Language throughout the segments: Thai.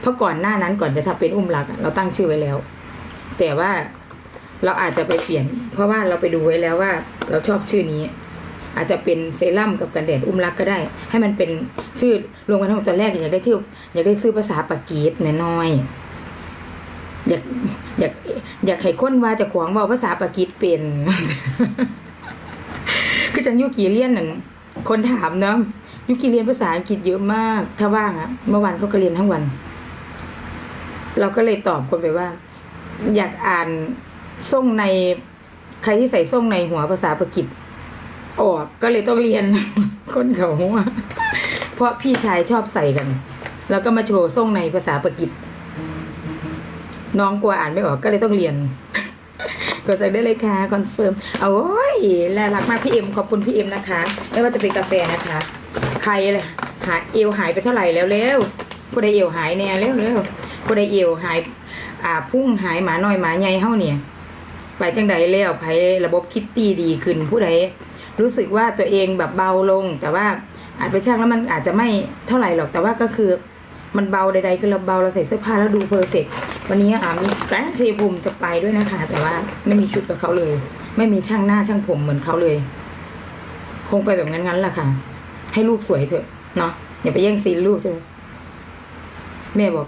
เพราะก่อนหน้านั้นก่อนจะทำเป็นอุ้มรักเราตั้งชื่อไว้แล้ว แต่ว่าเราอาจจะไปเปลี่ยน เพราะว่าเราไปดูไว้แล้วว่า เราชอบชื่อนี้ อาจจะเป็นเซรั่มกับกันแดดอุ้มรักก็ได้ ให้มันเป็นชื่อรวมกันทั้งหมดตอนแรกอยากได้ชื่ออยากได้ชื่อภาษาปากีสแม่น้อยอยากอยากอยากให้คนว่าจะขวางว่าภาษาปากีสเป็นคือจังยุกีเรียนนั่นคนถามเนาะยุกีเรียนภาษาอังกฤษเยอะมาก ถ้าว่างอะเมื่อวานเขาก็เรียนทั้งวัน เราก็เลยตอบคนไปว่า อยากอ่านส่งในใครที่ใส่ส่งในหัวภาษาปกีสออกก็เลยต้องเรียน คนเขาหัวเพราะพี่ชายชอบใส่กัน แล้วก็มาโชว์ส่งในภาษาปกีสน้องกลัวอ่านไม่ออกก็เลยต้องเรียนกดใจได้เลยค่ะคอนเฟิร์มเอาโอ้ยน่ารักมากพี่เอ็มขอบคุณพี่เอ็มนะคะ ไม่ว่าจะเป็นกาแฟนะคะ ใครเลยหาเอวหายไปเท่าไหร่แล้วเร็วผู้ใดเอวหายแน่เร็วเร็ว ผู้ใดเอวหายอ่าพุ่งหายหมาน้อยหมาใหญ่เฮาเนี่ยไปจังใดแล้วไผระบบคิดตีดีขึ้น ผู้ใดรู้สึกว่าตัวเองแบบเบาลง แต่ว่าอาจไปช่างแล้วมันอาจจะไม่เท่าไหร่หรอกแต่ว่าก็คือมันเบาใดๆคือเราเบาเราใส่เสื้อผ้าแล้วดูเพอร์เฟกวันนี้อ่ามีแกรนเชภูมิจะไปด้วยนะคะ แต่ว่าไม่มีชุดกับเขาเลย ไม่มีช่างหน้าช่างผมเหมือนเขาเลย คงไปแบบงั้นๆแหละค่ะ ให้ลูกสวยเถอะเนาะอย่าไปแย่งซีนลูกใช่ไหมแม่บอก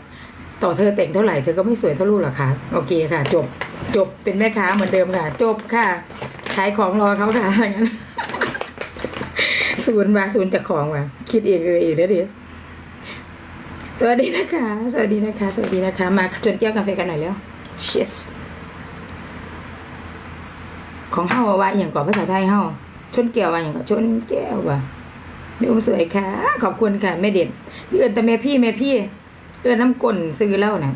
ต่อเธอแต่งเท่าไหร่เธอก็ไม่สวยเท่าลูกหรอกคะโอเคค่ะ จบจบเป็นแม่ค้าเหมือนเดิมค่ะ จบค่ะขายของรอเขาค่ะอย่างนั้นศูนย์มาศูนย์จากของว่ะคิดเองเออเองนะดิสวัสดีนะคะ สวัสดีนะคะ สวัสดีนะคะ มาชนแก้วกาแฟกันหน่อยแล้ว cheers ของเฮาว่าอย่างก่อนภาษาไทยเฮาชนแก้วว่าอย่างก่อนชนแก้วว่ะไม่อุ้มสวยค่ะ ขอบคุณค่ะแม่เด็ดพี่เอิญแต่แม่พี่แม่พี่ เอิญน้ำกลนซื้อแล้วนะ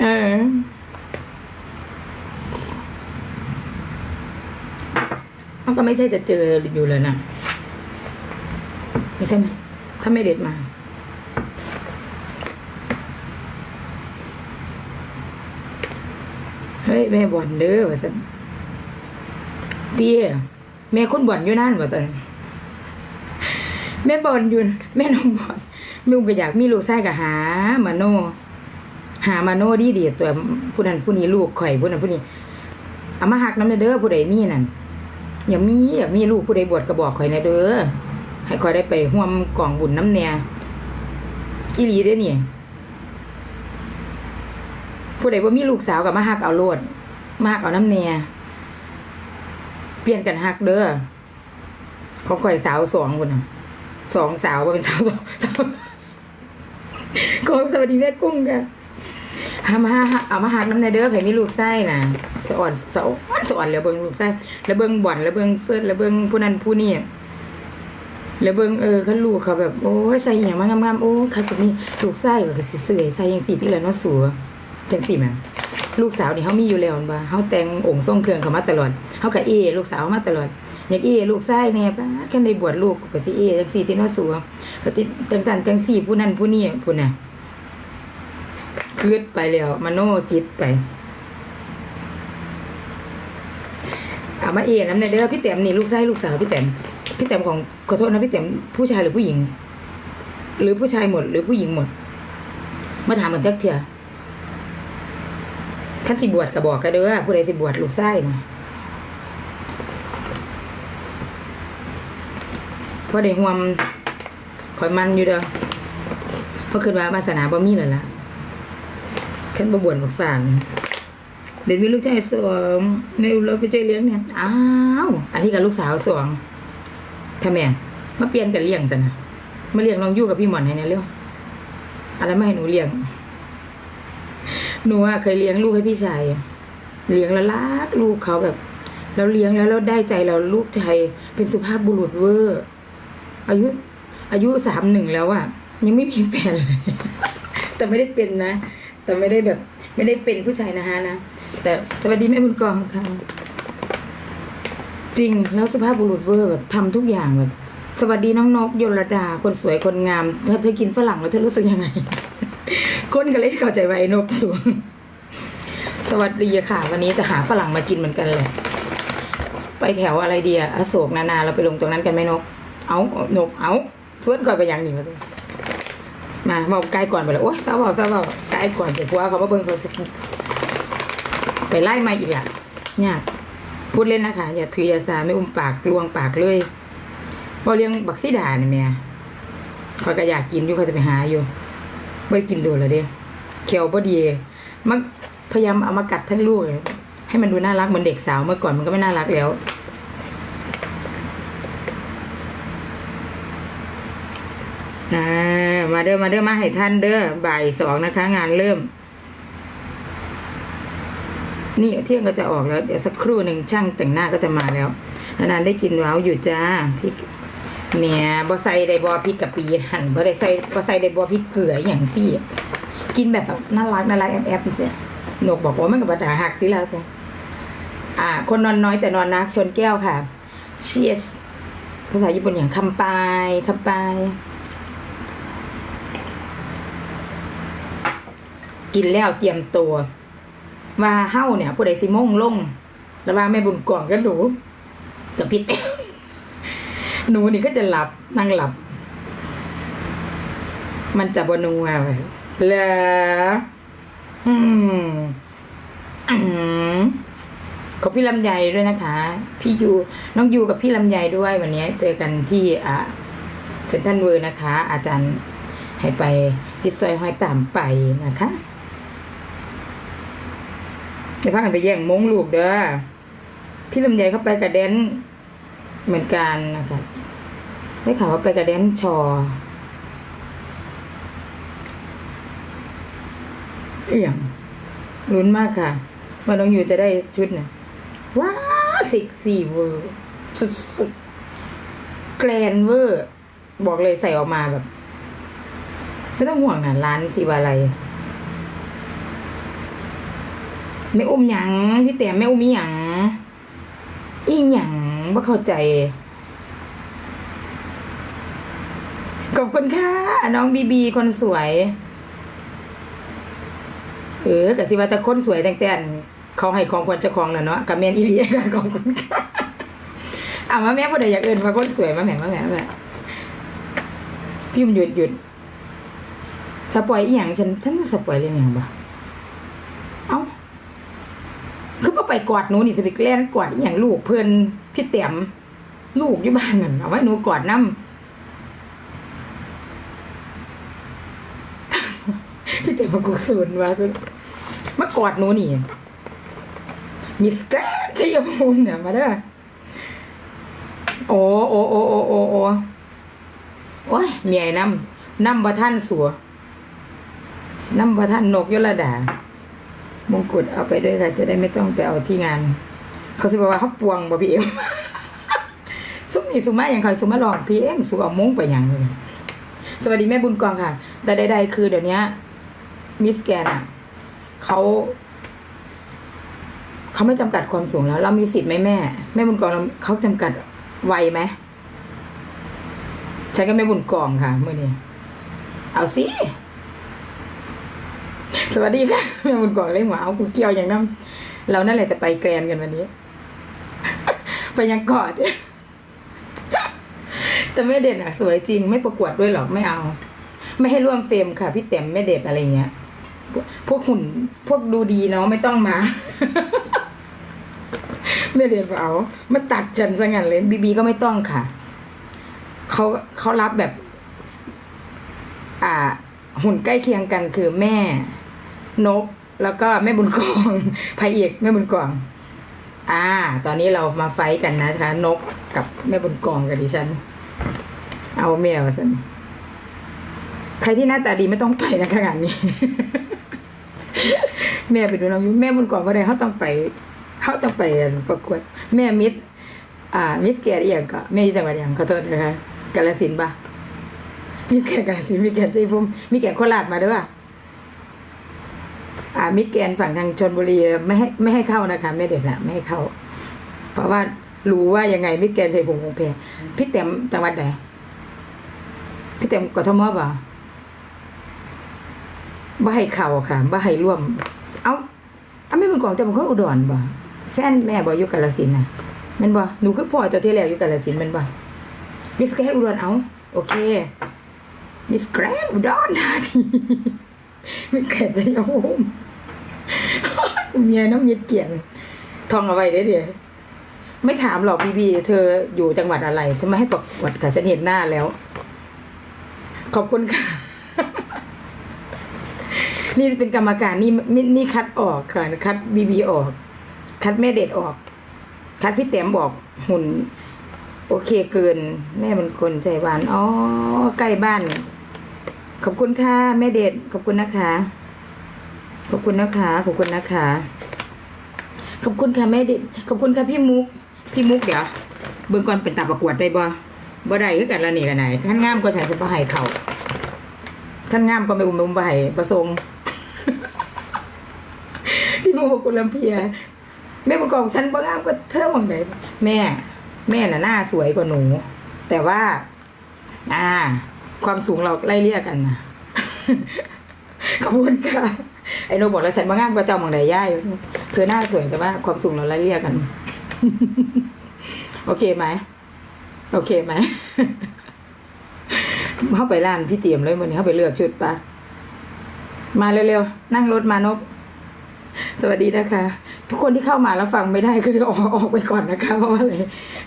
เออ มันก็ไม่ใช่จะเจออยู่เลยนะไม่ใช่ไหมถ้าไม่เด็ดมาเฮ้ยแม่บ่อนเด้อว่าสันเตี้ยแม่คนบ่อนอยู่นั่นว่าตอนแม่บ่อนอยู่แม่น้องบ่อน ลูกก็อยากมีลูกไส้ก็หามาโน หามาโนดีดีตัวผู้นั้นผู้นี้ลูกข่อยผู้นั้นผู้นี้เอามาหักน้ำเด้อผู้ใดมีนั่นอย่ามีอย่ามีลูกผู้ใดบวชกระบอกข่อยนะเด้อให้ข่อยได้ไปห่วมกล่องบุญน้ำแน่อีหลีเด้นี่ผู้ใดว่ามีลูกสาวกับมาหักเอาโลดมาหักเอาน้ำแน่เปลี่ยนกันหักเด้อเของข่อยสาวสองคนสองสาวว่าเป็นสาวสอง ขอสวัสดีแม่กุ้งค่ะเอามาเอามาหักน้ำแน่เด้อไผมีลูกไส้น่ะสะอ่อนสะอ่อนสะอ่อนแล้วเบิ่งลูกไส้แล้วเบิ่งบ่อนแล้วเบิ่งเฟิร์สแล้วเบิ่งผู้นั้นผู้นี้แล้วเบิ่งเออเขาลูกเขาแบบโอ้ยใส่อหย่างมางามๆโอ้ใครคนนี้ลูกไส้ก็สิเสื่อยใส่ยังสีที่เลยเนาะสัวจังสี่แม่ลูกสาวนี่เขามีอยู่แล้วบ่เขาแต่งองค์ทรงเครื่องเขามาตลอดเขากับเอ ลูกสาวมาตลอดอยากเอ ลูกไส้แน่ป้าแค่ได้บวชลูกก็สิเอจังสี่ที่นาะสัวก็ติจังสันจังสี่ผู้นั้นผู้นี้ผู้น่ะ คืดไปแล้วมโนจิตไปเอามาเอน้ำในเด้อพี่แต้มนี่ลูกชายลูกสาวพี่แต้มพี่แต้มของขอโทษนะพี่แต้มผู้ชายหรือผู้หญิง หรือผู้ชายหมด หรือผู้หญิงหมด มาถามกันจักเถอะขั้นสิบวชก็บอกกันเด้อผู้ใดสิบวชลูกชายนะพอได้ห่วมคอยมันอยู่เด้อเพราะคิดว่าวาสนาบ่มีแล้วล่ะ ขั้นบ่บวชบ่ฝางเด็กมีลูกชายสองในเราไปเจอเลี้ยงเนี่ยอ้าวอันนี้กับลูกสาวสองทำไมอะมาเปลี่ยนกันเลี้ยงซะนะมาเลี้ยงน้องยู่กับพี่หมอนให้เนี่ยเร็วอะไรไม่ให้หนูเลี้ยงหนูอะเคยเลี้ยงลูกให้พี่ชายเลี้ยงแล้วรักลูกเขาแบบเราเลี้ยงแล้วเราได้ใจเราลูกชายเป็นสุภาพบุรุษเวอร์อายุอายุสามหนึ่งแล้วอะยังไม่มีแฟนเลยแต่ไม่ได้เป็นนะ แต่ไม่ได้แบบ ไม่ได้เป็นผู้ชายนะฮะนะแต่สวัสดีแม่บุญกองค่ะจริงแล้วสภาพบุรุษเวอร์แบบทำทุกอย่างแบบ สวัสดีน้องนกยลดา คนสวยคนงามเธอเธอกินฝรั่งแล้วเธอรู้สึกยังไง คนก็เลยเข้าใจไอ้นกสูงสวัสดีค่ะ วันนี้จะหาฝรั่งมากินเหมือนกันแหละไปแถวอะไรดีอะอโศกนานาเราไปลงตรงนั้นกันไหมนก เอานกเอาสวนก่อนไปย่างหนึ่งมามาเบาใกล้ก่อนไปเลยโอ๊ยเศร้าเบาเศร้าเบาใกล้ก่อนเดี๋ยวกลัวเขามาเบิ่งเขาสิไปไล่มาอีกอะเนี่ยพูดเล่นนะคะอย่าถือยาสาไม่อุ้มปากลวงปากเลยบอเลี้ยงบักซีดาเนี่ยแม่เขาก็อยากกินอยู่เขาจะไปหาอยู่ไม่ได้กินโดนแล้วเด้เขียวพอดีมันพยายามเอามากัดทั้งลูกให้มันดูน่ารักเหมือนเด็กสาวเมื่อก่อนมันก็ไม่น่ารักแล้วอ่ มาเด้อมาเด้อมาให้ท่านเด้อบ่ายสองนะคะ งานเริ่ม นี่เที่ยงก็จะออกแล้ว เดี๋ยวสักครู่หนึ่งช่างแต่งหน้าก็จะมาแล้วนานได้กินว้าวอยู่จ้าพริกเนี่ยบอใส่ได้บอพริกกะปีหั่นบอได้ใส่บอใส่ได้บอพริกเกลืออย่างซี่ กินแบบแบบน่ารักน่ารักแอบแอบนี่สิหนกบอกว่ามันกับปัญหาหักที่แล้วจ้ะอ่า คนนอนน้อยแต่นอนนักชนแก้วค่ะ cheers ภาษาญี่ปุ่นอย่างคำปายคำปาย กินแล้วเตรียมตัว ว่าเฮ้าเนี่ยผู้ใดสิมงลง แล้วว่าแม่บุญกล่องก็หนูกับพี่เต้หนูนี่ก็จะหลับนั่งหลับ มันจะบนัวไปเหรออืมอืมขอบพี่ลำไยด้วยนะคะ พี่ยูน้องยูกับพี่ลำไยด้วยวันนี้เจอกันที่อ่าเซนทันเวอร์นะคะ อาจารย์ให้ไปทิศซอยห้อยตามไปนะคะ จะพากันไปแย่งมงลูกเด้อพี่ลำไยเข้าไปกับแดนเหมือนกันนะคะได้ข่าวว่าไปกับแดนชอเอี่ยงลุ้นมากค่ะว่าน้องอยู่จะได้ชุดน่ะว้าสิกสี่เวอร์สุดๆแกรนเวอร์ บอกเลยใส่ออกมาแบบ ไม่ต้องห่วงนะร้านสีวาลัย ไม่อุ้มหยังพี่แต่ไม่อุ้มอีหยังอีหยังบ่เข้าใจขอบคุณค่ะ น้องบีบีคนสวย เออกะสิว่าแต่คนสวยแต่งแต่นเขาให้ของควรจะของน่ะเนาะกับแมนอีหลีกันขอบคุณค่ะเอามาแม่ผู้ใดอยากเอินมาคนสวยมาแหม่มาแหม่มาแหม่พี่มันหยุดหยุดสปอยอีหยังฉันฉันสปอยเรื่องหยังบ่เอ้า คือพ่ ไปกอดหนูนี่สิไปแกล้งกอดอหย่างลูกเพื่อนพี่เต็มลูกอยู่บ้านนั่นเอาไว้หนูกอดน้ำพี่เต็มมากุศลว่าซุมากอดหนูนี่มิสแกรนชัยภูมิเนี่ยมาเด้อโอ้โอ้โอ้โอ้โอ้โอ้โอ้ยเมียน้ำน้ำประท่านสัวน้ำประท่านนกยลดา มงกุฎเอาไปด้วยค่ะ จะได้ไม่ต้องไปเอาที่งาน เขาสิบอกว่าเขาปวงบ่พี่เอ็มซุมนี่ซุมาอย่างใครซุมาลองพี่เอ็มสุเอามงไปอย่างเลยสวัสดีแม่บุญกองค่ะ แต่ใดๆคือเดี๋ยวนี้มิสแกนอะเขาเขาไม่จำกัดความสูงแล้ว เรามีสิทธิ์ไหมแม่ แม่บุญกองเราเขาจำกัดวัยไหมฉันก็แม่บุญกองค่ะเมื่อนี้เอาสิ สวัสดีค่ะแม่บุญกองเลยหัวเอากูเกี่ยวอย่างนั้นเรานั่นแหละจะไปแกรนกันวันนี้ ไปยังเกาะเนี่ยแต่แม่เด่นอะ สวยจริงไม่ประกวดด้วยหรอกไม่เอา ไม่ให้ร่วมเฟรมค่ะ พี่เต็มแม่เด็ดอะไรเงี้ยพวกหุ่นพวกดูดีเนาะไม่ต้องมาไม่เด็ดเอา มาตัดฉันซะงั้นเลยบีบีก็ไม่ต้องค่ะ เขาเขารับแบบ อ่า หุ่นใกล้เคียงกันคือแม่ นกแล้วก็แม่บุญกองพระเอกแม่บุญกอง อ่า ตอนนี้เรามาไฟกันนะคะ นกกับแม่บุญกองกับดิฉัน เอาแมวสันใครที่หน้าตาดีไม่ต้องไปนะคะงานนี้ แม่ไปดูน้องยุแม่บุญกองก็ได้เขาต้องไปเขาต้องไปประกวด แม่มิดอ่า มิสแกรเอียงก็แม่ยู่จังหวัดอย่างขอโทษนะคะกาลสินปะมิสแกนกาฬสินมิสแกนใจภูมิมิสแกนโคราชมาด้วยอ่ามิสแกนฝั่งทางชนบุรีไม่ให้ไม่ให้เข้านะคะ ไม่เด็ดละไม่ให้เข้า เพราะว่ารู้ว่ายังไงมิสแกนชัยภูมิคงแพ้พี่เต็มจังหวัดไหนพี่เต็มกทมป่ะบ่ให้เข้าค่ะบ่ให้ร่วม เอาเอาไม่เป็นกองจะเป็นคนอุดรบ่แฟนแม่บ่อยู่กาฬสินน่ะมันบ่หนูคือพ่อเจ้าที่แล้วอยู่กาฬสินมันบ่มิสแกนอุดรเอาโอเคมิสแกรนอุดอนธานีมิสแกรนจะยอม เมียน้องมิดเกียนท่องเอาไว้ได้เดี๋ยวไม่ถามหรอกบีบีเธออยู่จังหวัดอะไรฉันม่ให้ประกวดค่ะฉันเห็นหน้าแล้ว ขอบคุณค่ะ นี่เป็นกรรมการนี่นี่นี่คัดออกค่ะคัดบีบีออก คัดแม่เด็ดออก คัดพี่เต็มบอกหุ่น โอเคเกิน แม่เป็นคนใจหวานอ๋อใกล้บ้าน ขอบคุณค่ะแม่เด็ดขอบคุณนะคะ ขอบคุณนะคะ ขอบคุณนะคะ ขอบคุณค่ะแม่ด็ดขอบคุณค่ะพี่มุก พี่มุกเดี๋ยว เบิ่งก่อนเป็นตาประกวดได้บ่บ่ได้คือกันละนี่กันไหนขั้นงามก็ใช้สปาไห้เขาขั้นงามก็ไม่อุ้มอุ้มบ่ไห้ประสงพี่มุกกุลำเพียแม่ประกอบฉันบ่งามก็เธอหวังไหนแม่ แม่น่ะหน้าสวยกว่าหนู แต่ว่า อ่า ความสูงเราไล่เลี่ยกันนะขอบคุณค่ะ ไอ้โนบอกแล้วฉันบ่งามก็เจ้าหวังไหนย่ายเธอหน้าสวยแต่ว่าความสูงเราไล่เลี่ยกัน โอเคไหมโอเคไหมเข้าไปร้านพี่เจียมเลยวันนี้เข้าไปเลือกชุดปะมาเร็วๆ นั่งรถมานก สวัสดีนะคะ ทุกคนที่เข้ามาแล้วฟังไม่ได้ก็อออกออกไปก่อนนะคะ เพราะว่าอะไร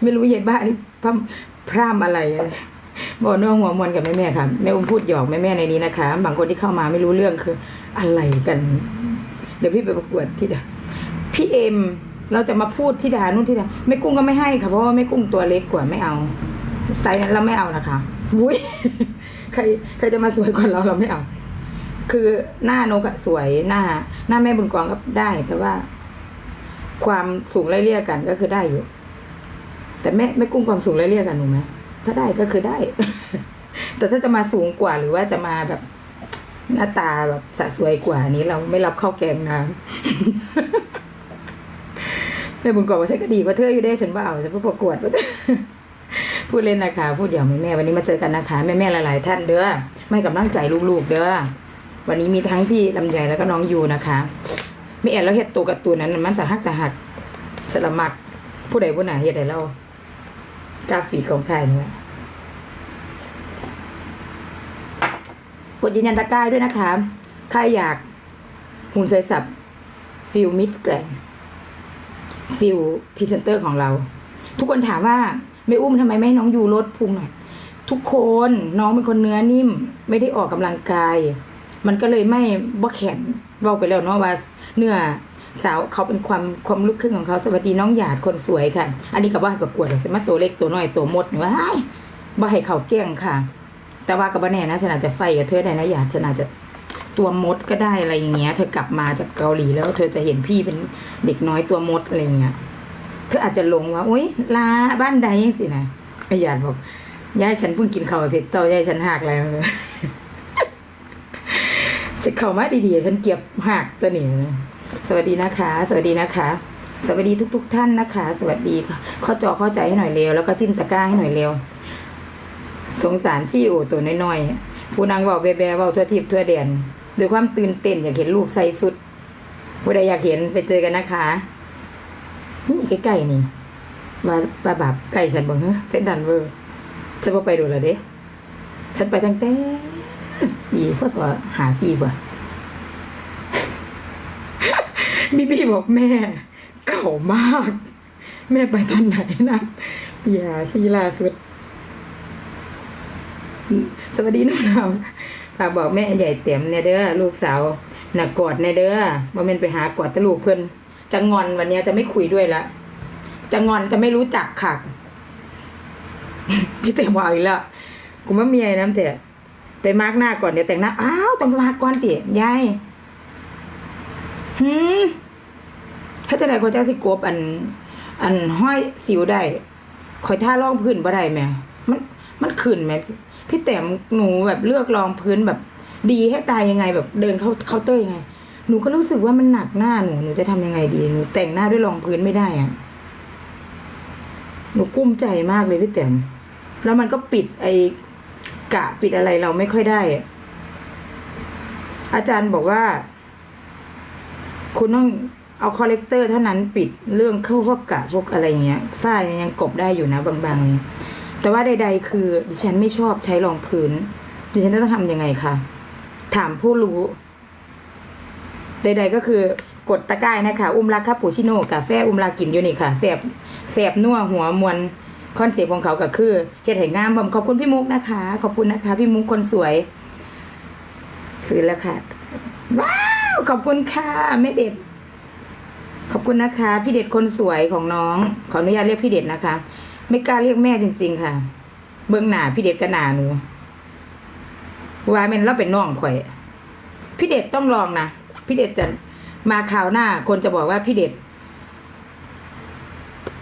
ไม่รู้เย็นบ้านี่พร่ำพร่ำอะไรอะไรบอกเนื้อหัวมวลกับแม่แม่ค่ะแม่อุ้มพูดหยอกแม่แม่ในนี้นะคะ บางคนที่เข้ามาไม่รู้เรื่องคือ อะไรกัน เดี๋ยวพี่ไปประกวดที่ดาพี่เอ็มเราจะมาพูดที่ดานู่นที่ดาแม่กุ้งก็ไม่ให้ค่ะเพราะว่าแม่กุ้งตัวเล็กกว่าไม่เอาไซส์นั้นเราไม่เอานะคะอุ้ยใครใครจะมาสวยกว่าเราเราไม่เอา คือหน้านกอะสวยหน้า หน้าแม่บุญกองก็ได้ แต่ว่า ความสูงไล่เลี่ยกันก็คือได้อยู่ แต่แม่แม่กุ้งความสูงไล่เลี่ยกันหนูไหมถ้าได้ก็คือได้ แต่ถ้าจะมาสูงกว่าหรือว่าจะมาแบบ หน้าตาแบบสะสวยกว่านี้เราไม่รับเข้าแกงนะแม่บุญกองว่าฉันก็ดีว่าเธออยู่ได้ฉันว่าเอาฉันก็ประกวดพูดเล่นนะคะ พูดเดี๋ยวแม่แม่วันนี้มาเจอกันนะคะ แม่แม่หลายๆท่านเด้อไม่กำลังใจลูกๆ เด้อวันนี้มีทั้งพี่ลำไยแล้วก็น้องยูนะคะไม่แอนแล้วเห็ดตัวกับตัวนั้น มันแต่หักแต่หักฉละมักผู้ใดผู้หนาเห็ดให้เรากราฟีกของใครเนี่ย กดยืนยันตะกร้าด้วยนะคะ ใครอยากหุ่นสวยสับฟิลมิสแกรนฟิลพรีเซนเตอร์ของเรา ทุกคนถามว่าไม่อุ้มทำไมไม่ให้น้องยูลดพุงหน่อยทุกคนน้องเป็นคนเนื้อนิ่ม ไม่ได้ออกกำลังกาย มันก็เลยไม่บ่แข็งบอกไปแล้วเนาะว่าเนื้อสาวเขาเป็นความความลุกขึ้นของเขาสวัสดีน้องหยาดคนสวยค่ะ อันนี้ก็บ่ให้ประกวดสมาตัวเล็กตัวน้อยตัวมดว่าบ่ให้เขาแกล้งค่ะ แต่ว่ากับบ่แน่นะฉันอาจจะไฟกับเธอได้นะหยาดฉันอาจจะตัวมดก็ได้อะไรอย่างเงี้ย เธอกลับมาจากเกาหลีแล้วเธอจะเห็นพี่เป็นเด็กน้อยตัวมดอะไรเงี้ย เธออาจจะหลงว่าโอุ้ยลาบ้านใดสินะอ้หยาดบอกยายฉันเพิ่งกินข้าวเสร็จเจ้ายายฉันหักอะไรเลยฉันเข้ามาดีๆฉันเก็บหักตัวนี้สวัสดีนะคะ สวัสดีนะคะ สวัสดีทุก ๆ ท่านนะคะ สวัสดีค่ะข้อจอเข้าใจให้หน่อยเร็วแล้วก็จิ้มตะกร้าให้หน่อยเร็ว สงสารซี่โอตัวน้อยๆผู้นางเว่าแบๆเว่าทั่วทิพย์ทั่วแดนด้วยความตื่นเต้นอยากเห็นลูกใส่สุดผู้ใดอยากเห็นไปเจอกันนะคะนี่ใกล้ๆนี่มาบาบาบใกล้ฉันบังเฮะเส้นดันเวอร์ฉันไปดูและเด้ฉันไปตั้งแต่ปีพศหาสี่บ่ะบีบีบอกแม่ เก่ามาก แม่ไปตอนไหนนะ อย่าซีล่าสุด สวัสดีน้องเราฝากบอกแม่ใหญ่เต็มเนี่ยเด้อลูกสาวหน่ะกอดเนี่ยเด้อว่าแม่นไปหากอดตะลูกเพิ่อนจะงอนวันนี้จะไม่คุยด้วยละจะงอนจะไม่รู้จักค่ะพี่เต็มว่าอีกแล้วกูไม่มีอะไรน้ำแต่ไปมาร์กหน้าก่อนเดี๋ยวแต่งหน้าอ้าวต้องมาร์กก่อนติยายหืมถ้าจะได้เขาจะสิกบอัน อันห้อยสิวได้คอยท่าร่องพื้นบ่ได้แม่มัน มันขึ้นไหม พี่แต้มหนูแบบเลือกรองพื้นแบบดีให้ตายยังไงแบบเดินเข้าเคาน์เตอร์ยังไง หนูก็รู้สึกว่ามันหนักหน้าหนูหนูจะทำยังไงดีหนูแต่งหน้าด้วยรองพื้นไม่ได้อะหนูกุ้มใจมากเลยพี่แต้มแล้วมันก็ปิดไอ้กะปิดอะไรเราไม่ค่อยได้อาจารย์บอกว่า คุณต้องเอาคอลเลกเตอร์เท่านั้นปิดเรื่องเข้าพวกกะพวกอะไรเงี้ยฝ้ายมันยังกบได้อยู่นะบางๆ แต่ว่าใด ๆ คือ ดิฉันไม่ชอบใช้รองพื้น ดิฉันต้องทำยังไงคะถามผู้รู้ ใด ๆ ก็คือกดตะกร้ายนะคะ อุ้มรักคาปูชิโน่กาแฟอุ้มรักกินอยู่นี่ค่ะแสบแสบนัวหัวมวลคอนเซ็ปต์ของเขาก็คือเฮ็ดให้งามผมขอบคุณพี่มุกนะคะ ขอบคุณนะคะ พี่มุกคนสวย ซื้อแล้วค่ะ ว้าว ขอบคุณค่ะแม่เด็ด ขอบคุณนะคะ พี่เด็ดคนสวยของน้อง ขออนุญาตเรียกพี่เด็ดนะคะ ไม่กล้าเรียกแม่จริง ๆ ค่ะ เบื้องหน้าพี่เด็ดกับหนาหนูว่าแม่นเราเป็นน้องข่อย พี่เด็ดต้องลองนะพี่เด็ดจะมาข่าวหน้า คนจะบอกว่าพี่เด็ด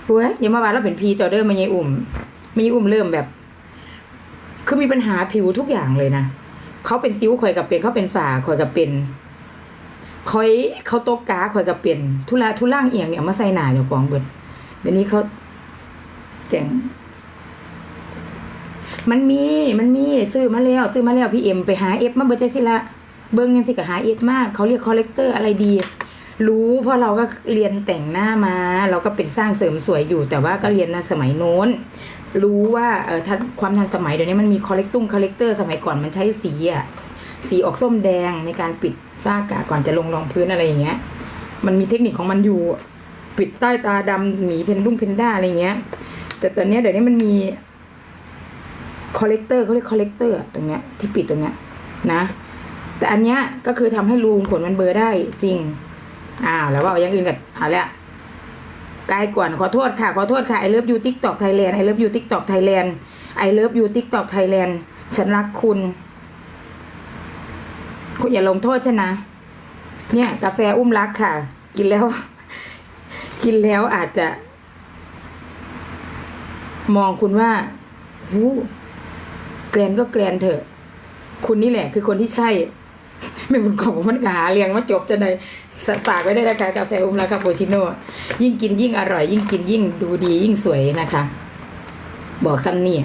เว้ยอย่ามาว่าเราเป็นพีจอเดอร์มาเยอุ่มมาเยอุ่มเริ่มแบบ คือมีปัญหาผิวทุกอย่างเลยนะเขาเป็นซิ้วข่อยกับเป็นเขาเป็นฝ่าข่อยกับเป็นข่อยเขาโตกกาข่อยกับเป็นทุลาทุล่างเอียงเนี่ยมาใส่หนาอยู่ของเบิดเดี๋ยวนี้เขา แก่งมันมี มันมี ซื้อมาแล้ว ซื้อมาแล้วพี่เอ็มไปหาเอฟมาเบิร์ใจสิละ เบิ้งยังสิกับหาเอฟมาก เขาเรียกคอลเลกเตอร์อะไรดี รู้เพราะเราก็เรียนแต่งหน้ามา เราก็เป็นสร้างเสริมสวยอยู่ แต่ว่าก็เรียนนะสมัยโน้น รู้ว่าเออทันความทันสมัยเดี๋ยวนี้มันมีคอลเลกตุ้งคอลเลกเตอร์สมัยก่อนมันใช้สีอะสีออกส้มแดงในการปิดฝ้ากระก่อนจะลงรองพื้นอะไรอย่างเงี้ย มันมีเทคนิคของมันอยู่ ปิดใต้ตาดำหมีเพนดุ้งเพนด้าอะไรอย่างเงี้ย แต่ตอนนี้เดี๋ยวนี้มันมีคอลเลกเตอร์เขาเรียกคอลเลกเตอร์ตรงเนี้ยที่ปิดตรงเนี้ยนะ แต่อันเนี้ยก็คือทำให้รูขนมันเบลอร์ได้จริง อ้าวแล้วว่าอย่างอื่นกับเอาละไกลก่อนขอโทษค่ะ ขอโทษค่ะไอเลิฟยูทิกตอกไทยแลนด์ไอเลิฟยูทิกตอกไทยแลนด์ไอเลิฟยูทิกตอกไทยแลนด์ฉันรักคุณ คุณอย่าลงโทษฉันนะ เนี่ย กาแฟอุ้มรักค่ะ กินแล้ว กินแล้วอาจจะ มองคุณว่าหูแกรนก็แกรนเถอะ คุณนี่แหละ คือคนที่ใช่ไม่เหมือนของมันหาเรียงมาจบจะไหนฝากไว้ได้นะคะกาแฟอุ้มแล้วคาปูชิโน่ยิ่งกินยิ่งอร่อย ยิ่งกินยิ่งดูดียิ่งสวยนะคะ บอกซ้ำนี่